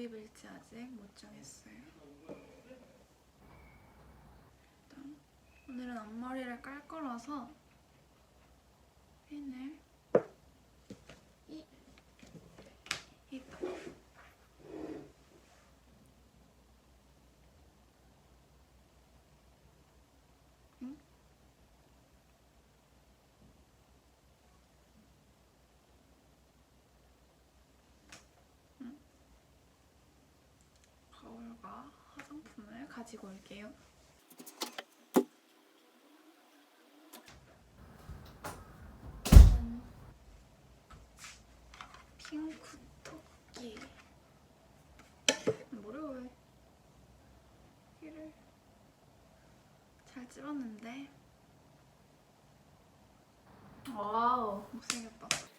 입을지 아직 못 정했어요. 일단 오늘은 앞머리를 깔 거라서 핀을 이 이따 응? 거울과 화장품을 가지고 올게요. 짠. 핑크 토끼. 왜 이를 잘 찍었는데. 와우 못생겼다.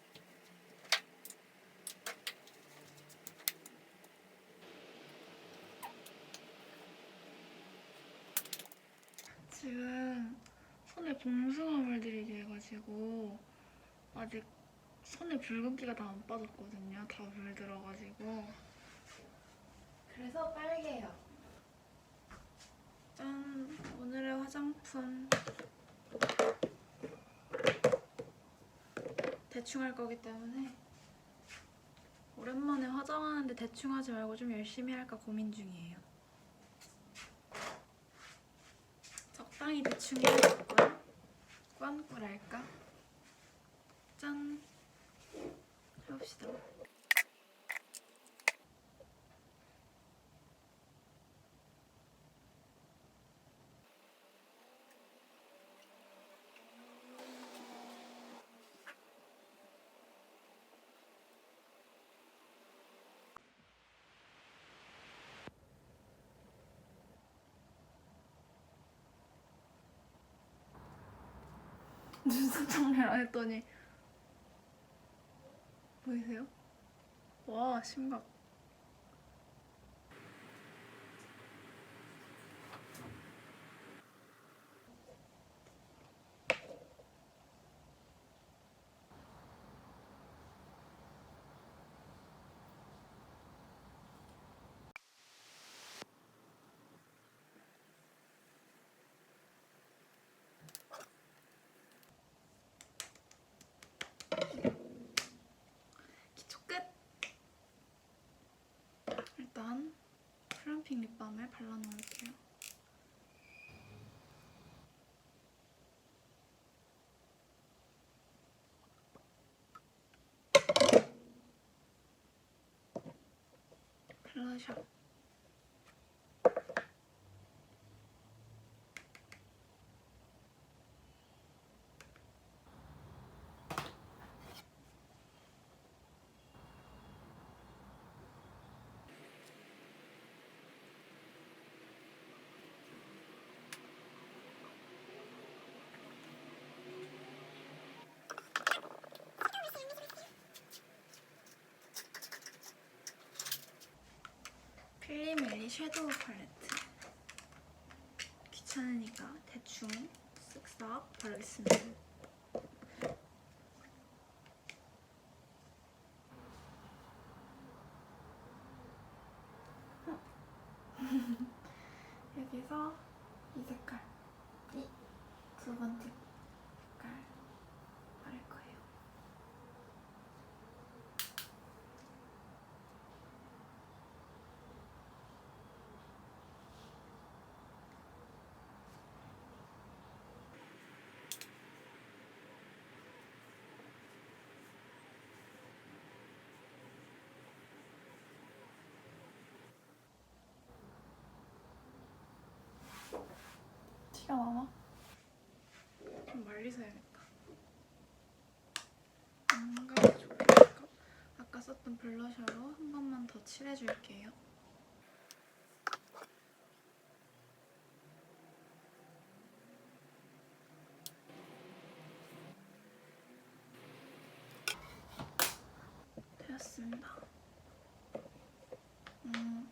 지금 손에 봉숭아 물 들이게 해가지고 아직 손에 붉은기가 다 안 빠졌거든요. 다 물들어가지고 그래서 빨개요. 짠! 오늘의 화장품 대충 할 거기 때문에 오랜만에 화장하는데 대충 하지 말고 좀 열심히 할까 고민 중이에요. 적당히 대충 해야겠고요. 꽝꾸랄까? 짠! 해봅시다. 눈썹 정리를 안 했더니 보이세요? 와 심각 기초 끝! 일단 플럼핑 립밤을 발라놓을게요. 블러셔 필리밀리 섀도우 팔레트. 귀찮으니까 대충 쓱싹 바르겠습니다 어. 여기서 이 색깔 이 두 번째 색깔 바를 거예요 티가 나나? 좀 말리서 해야겠다. 뭔가 좋을까? 아까 썼던 블러셔로 한 번만 더 칠해줄게요. 되었습니다. 음,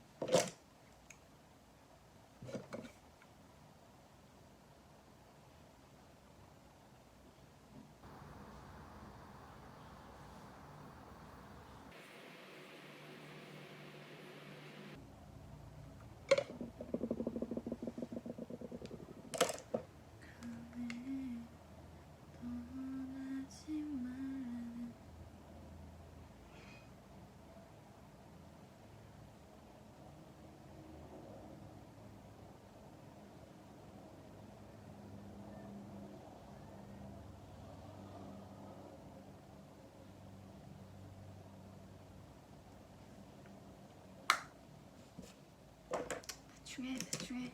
대충 해 대충 해.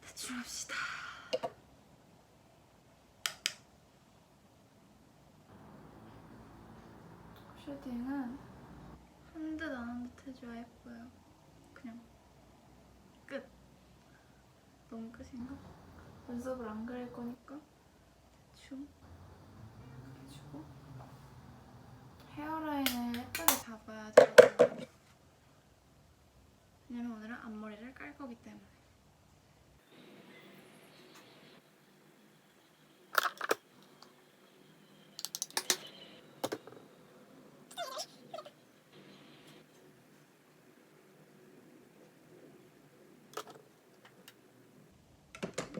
대충 합시다. 쉐딩은 한 듯 안 한 듯 해줘야 예뻐요. 그냥 끝. 너무 끝인가? 눈썹을 안 그릴 거니까 대충. 해주고. 헤어라인을 예쁘게 잡아야 되거든요 왜냐면 오늘은 앞머리를 깔 거기 때문에.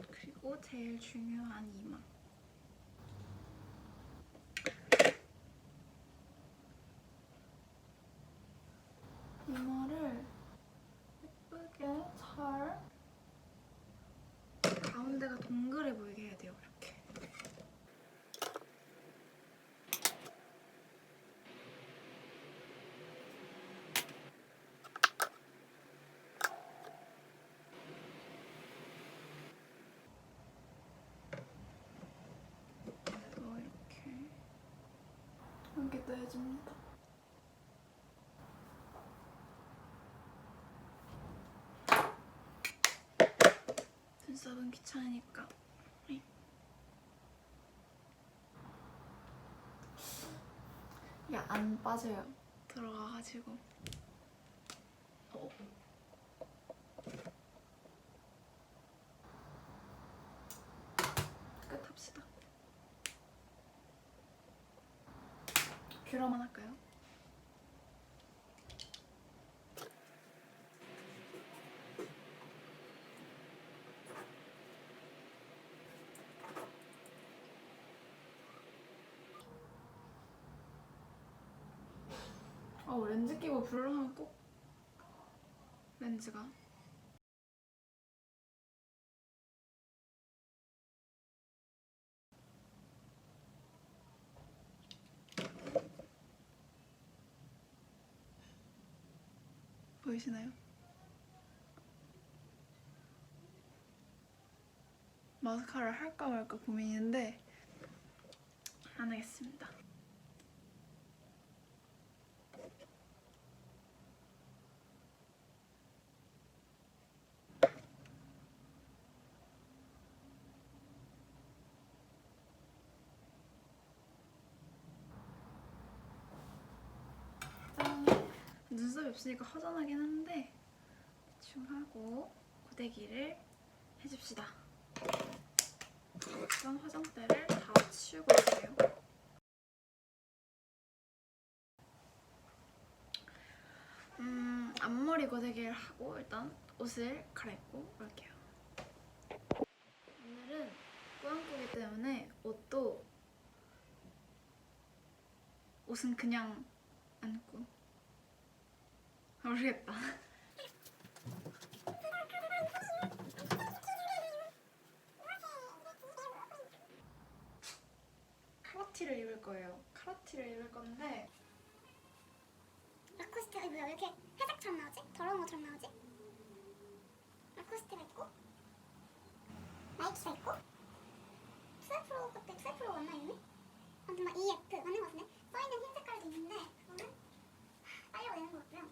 그리고 제일 중요한 이마 이마를 예쁘게 잘 가운데가 동그래 보이게 해야 돼요 이렇게. 또 이렇게. 이렇게 또 해줍니다 눈썹은 귀찮으니까 이게 안 빠져요 들어가가지고 어. 끝 합시다 뷰러만 할까요? 어 렌즈 끼고 블러하면 꼭 렌즈가 보이시나요? 마스카라를 할까 말까 고민인데 안 하겠습니다. 짠. 눈썹이 없으니까 허전하긴 한데 대충 하고 고데기를 해줍시다. 일단 화장대를 다 치우고 올게요. 음, 앞머리 고데기를 하고 일단 옷을 갈아입고 올게요. 오늘은 꾸안꾸기 때문에 옷도 옷은 그냥 안고 모르겠다. 카라티를 입을 거예요. 카라티를 입을 건데 라코스테가 뭐야 왜 이렇게 회색처럼 나오지? 더러운 것처럼 나오지? 라코스테가 있고 나이키가 있고 트웨프로 그때 트웨프로 맞나 이름이? 아무튼 막 EF 맞는 것 같은데 써있는 흰 색깔도 있는데 그거는 빨려고 되는 것 같고요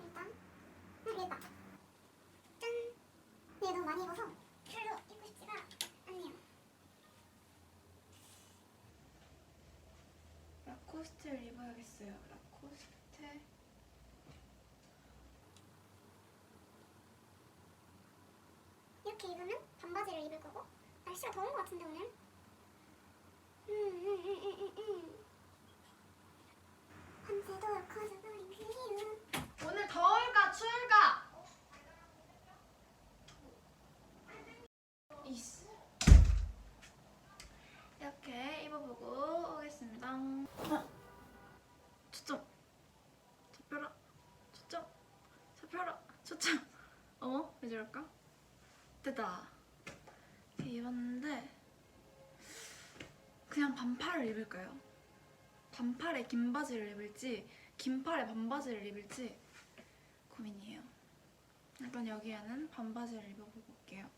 일단 그냥 얘다 짠 얘 너무 많이 입어서 별로 입고 싶지가 않네요 라코스테를 입어야겠어요. 라코스테. 이렇게 입으면 반바지를 입을 거고 날씨가 더운 것 같은데 오늘 음, 음 음 음음음 밤새도록 커져버린 그 이유 오늘 더울까 추울까? 이스. 이렇게 입어보고 오겠습니다. 어. 초점. 잡혀라. 초점. 잡혀라. 초점. 어머 왜 저럴까? 됐다. 이렇게 입었는데 그냥 반팔을 입을까요? 반팔에 긴 바지를 입을지 긴 팔에 반바지를 입을지 고민이에요. 일단 여기에는 반바지를 입어보고 올게요.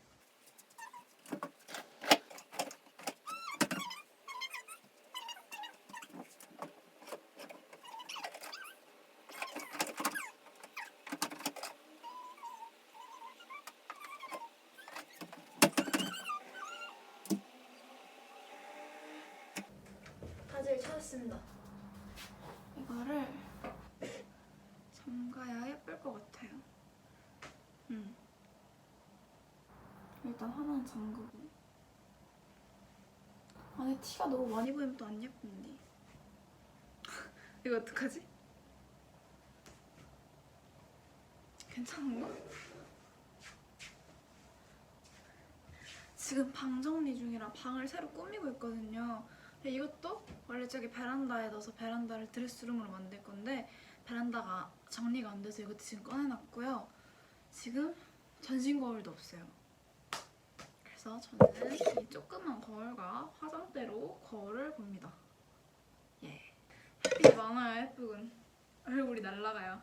찾았습니다. 이거를 잠가야 예쁠 것 같아요. 음. 일단 하나는 잠그고. 안에 티가 너무 많이 보이면 또 안 예쁜데. 이거 어떡하지? 괜찮은가? 지금 방 정리 중이라 방을 새로 꾸미고 있거든요. 근데 이것도 원래 저기 베란다에 넣어서 베란다를 드레스룸으로 만들 건데 베란다가 정리가 안 돼서 이것도 지금 꺼내놨고요. 지금 전신 거울도 없어요. 그래서 저는 이 조그만 거울과 화장대로 거울을 봅니다. 예. 햇빛이 많아요, 예쁘군. 얼굴이 날라가요.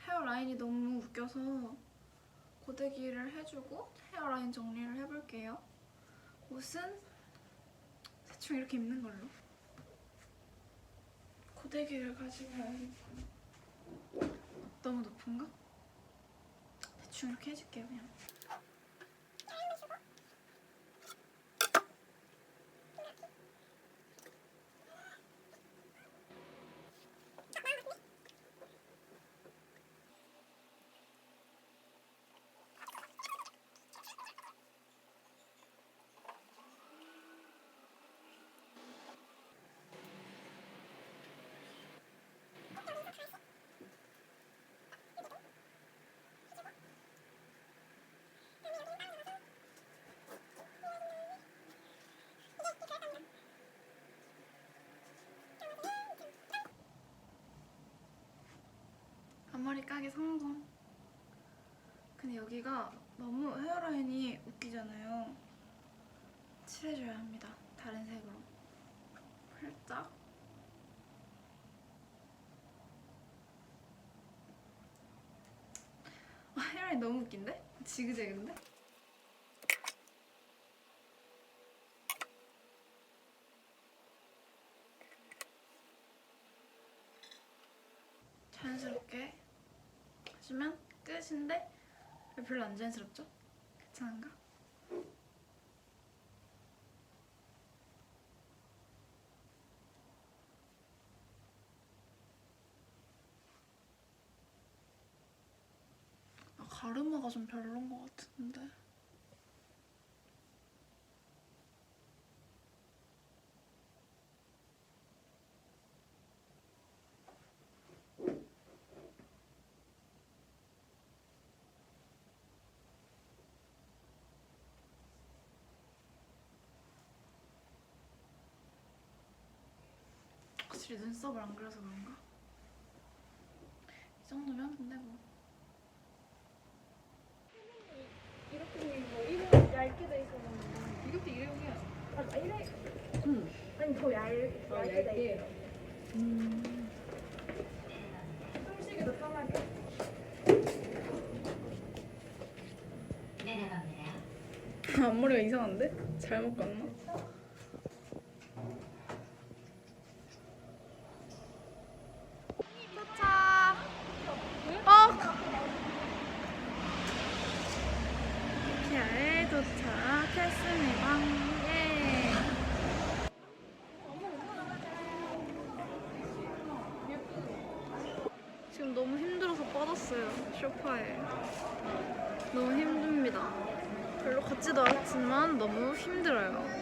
헤어라인이 너무 웃겨서 고데기를 해주고 헤어라인 정리를 해볼게요. 옷은 대충 이렇게 입는 걸로. 고데기를 가지고. 너무 높은가? 대충 이렇게 해줄게요, 그냥. 앞머리 까기 성공. 근데 여기가 너무 헤어라인이 웃기잖아요. 칠해줘야 합니다. 다른 색으로. 살짝. 아, 헤어라인 너무 웃긴데? 지그재그인데? 자연스럽게 하시면 끝인데 왜 별로 안 자연스럽죠? 괜찮은가? 아, 가르마가 좀 별론 것 같은데 확실히 눈썹을 안 그려서 그런가? 이 정도면 근데 뭐. 이렇게 뭐 이거 얇게 돼 있었는데. 이것도 일회용이야 아 이래? 아니 더 얇, 얇게 돼 있어 숨쉬기도 편하게? 앞머리가 이상한데? 잘못 갔나? 도착! 어! 이케아에 도착했습니다. 예! 너무 힘들어서 뻗었어요, 소파에. 너무 힘듭니다. 별로 걷지도 않았지만 너무 힘들어요.